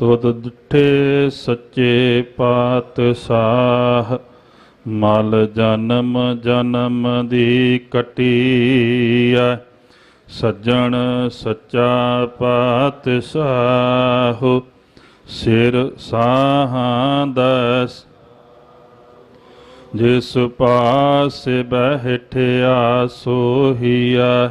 ਤੁਧ ਡਿਠੇ ਸੱਚੇ ਪਾਤਸ਼ਾਹ, ਮਲ ਜਨਮ ਜਨਮ ਦੀ ਕਟੀਐ। ਸੱਜਣ ਸੱਚਾ ਪਾਤਸ਼ਾਹ, ਸਿਰ ਸਾਹਾਂ ਦਸ। ਜਿਸ ਪਾਸ ਬਹਿਠਿਆ ਸੋਹੀਆ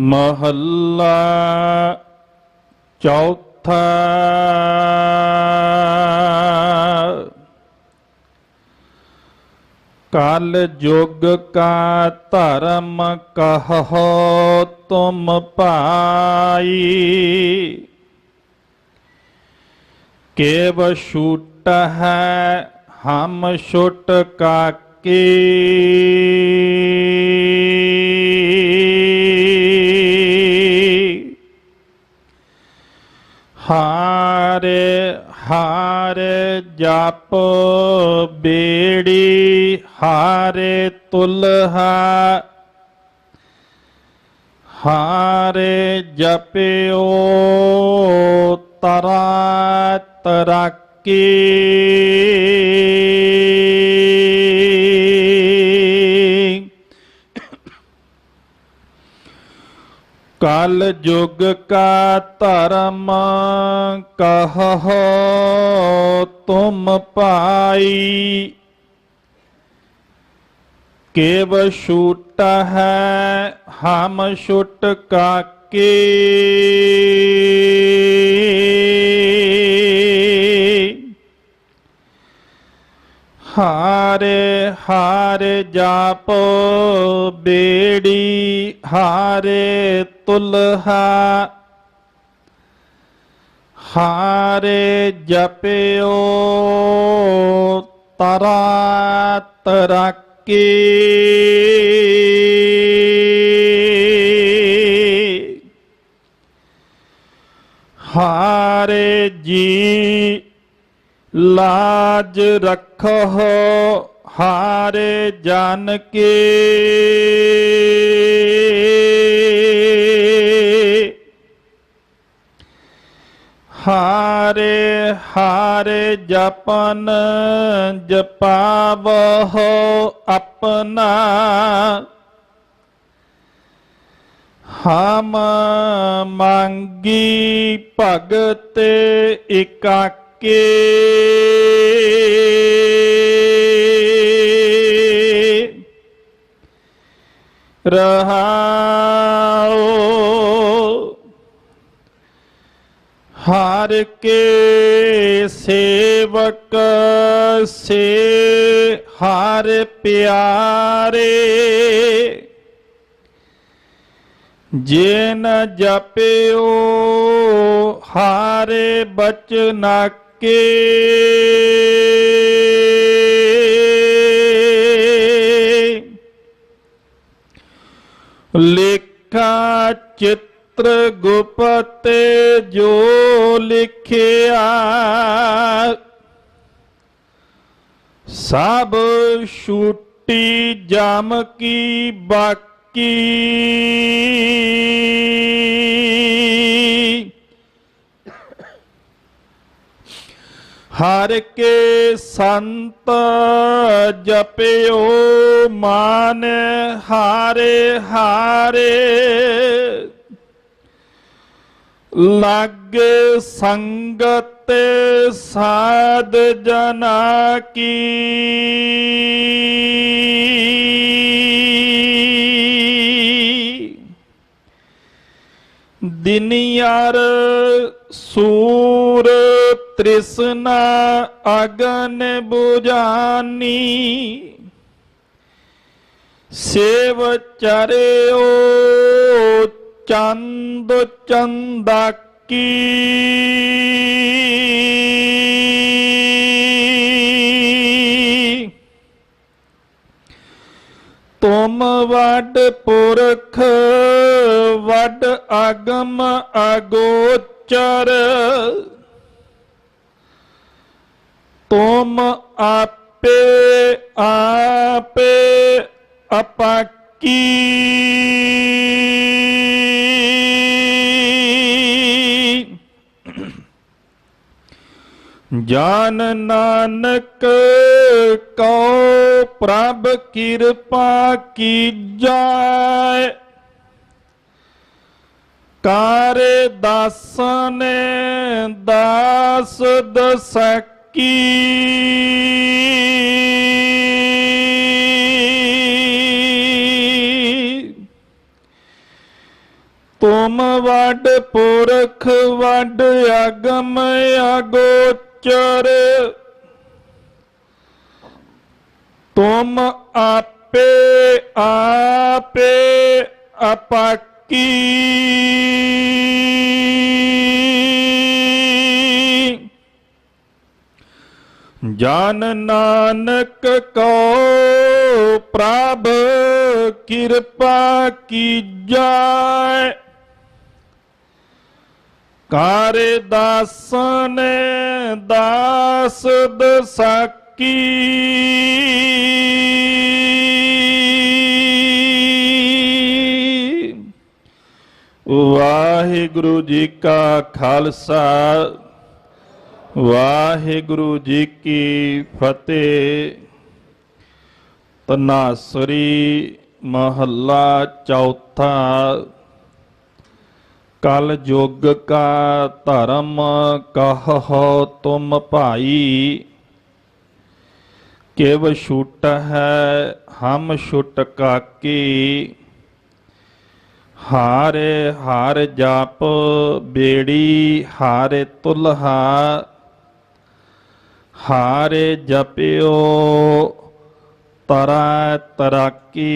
महल्ला चौथा काल योग का धर्म कहो तुम पाई। केव छूट है हम छुट का की। ਹਾਰੇ ਜਪ ਬੇੜੀ ਹਾਰੇ ਤੁਲਹਾ। ਹਾਰੇ ਜਪਿਓ ਤਰਾ ਤਰਾਕੀ। कल युग का धर्म कह तुम पाई। केव छूट है, हम छुट का के हारे हारे जापो बेड़ी। ਬੇੜੀ ਹਾਰੇ ਤੁਲਹਾ ਹਾਰੇ ਜਪਿਓ ਤਰਾ ਤਰਾਕੀ। ਹਾਰੇ ਜੀ ਲਾਜ ਰੱਖੋ ਹਾਰੇ ਜਨ ਕੇ। ਹਾਰੇ ਹਾਰੇ ਜਪਨ ਜਪਾਵਹੁ ਆਪਣਾ। ਹਮ ਮੰਗੀ ਭਗਤ ਇਕਾਕੇ। ਰਹਾਉ ਹਰ ਕੇ ਸੇਵਕ ਸੇ ਹਰ ਪਿਆਰੇ। ਜੇ ਨ ਜਪਿਓ ਹਾਰੇ ਬਚਨਾ ਕੇ। ਲੇਖਾ ਚਿੱਤਰ ਗੁਪਤੇ ਜੋ ਲਿਖਿਆ ਸਭ ਛੂਟੀ ਜਮ ਕੀ ਬਾਕੀ ਹਰ ਕੇ ਸੰਤ ਜਪਿਓ ਮਾਨ ਹਾਰੇ ਹਾਰੇ। ਲੱਗ ਸੰਗਤ ਸਾਧ ਜਨਾ ਕੀ। ਦਿਨਿਆਰ ਸੂਰ ਤ੍ਰਿਸ਼ਨਾ ਅਗਨ 부ਜਾਨੀ ਸੇਵ ਚਰਿਓ ਚੰਦ ਚੰਦਾਕੀ। ਤੁਮ ਵੱਡ ਪੁਰਖ ਵੱਡ ਆਗਮ ਅਗੋਚਰ। ਤੁਮ ਆਪੇ ਆਪੇ ਅਪਾਕੀ ਜਾਨ ਨਾਨਕ ਕਉ ਪ੍ਰਭ ਕਿਰਪਾ ਕੀਜੈ ਕਾਰ ਦਾਸਨ ਦਾਸ ਦਸਕੀ ਤੁਮ ਵੱਡ ਪੁਰਖ ਵੱਡ ਅਗਮ ਅਗੋਚਰ ਤੁਮ ਆਪੇ ਆਪੇ ਅਪਾਕੀ। ਜਨ ਨਾਨਕ ਕੋ ਪ੍ਰਭ ਕਿਰਪਾ ਕੀਜੈ ਕਾਰ ਦਾਸਨ ਦਾਸ ਦਸਾਕੀ ਵਾਹਿਗੁਰੂ ਜੀ ਕਾ ਖਾਲਸਾ। ਵਾਹਿਗੁਰੂ ਜੀ ਕੀ ਫਤਿਹ। ਤਨਾਸਰੀ ਮਹੱਲਾ ਚੌਥਾ। ਕਲ ਯੁਗ ਕਾ ਧਰਮ ਕਹੋ ਤੁਮ ਭਾਈ। ਕਿਵ ਛੁਟ ਹੈ ਹਮ ਛੁਟ ਕਾਕੀ। ਹਾਰੇ ਹਾਰ ਜਾਪ ਬੇੜੀ ਹਾਰੇ ਤੁਲਹਾ। ਹਾਰੇ ਜਪਿਓ ਤਰਾ ਤਰਾਕੀ।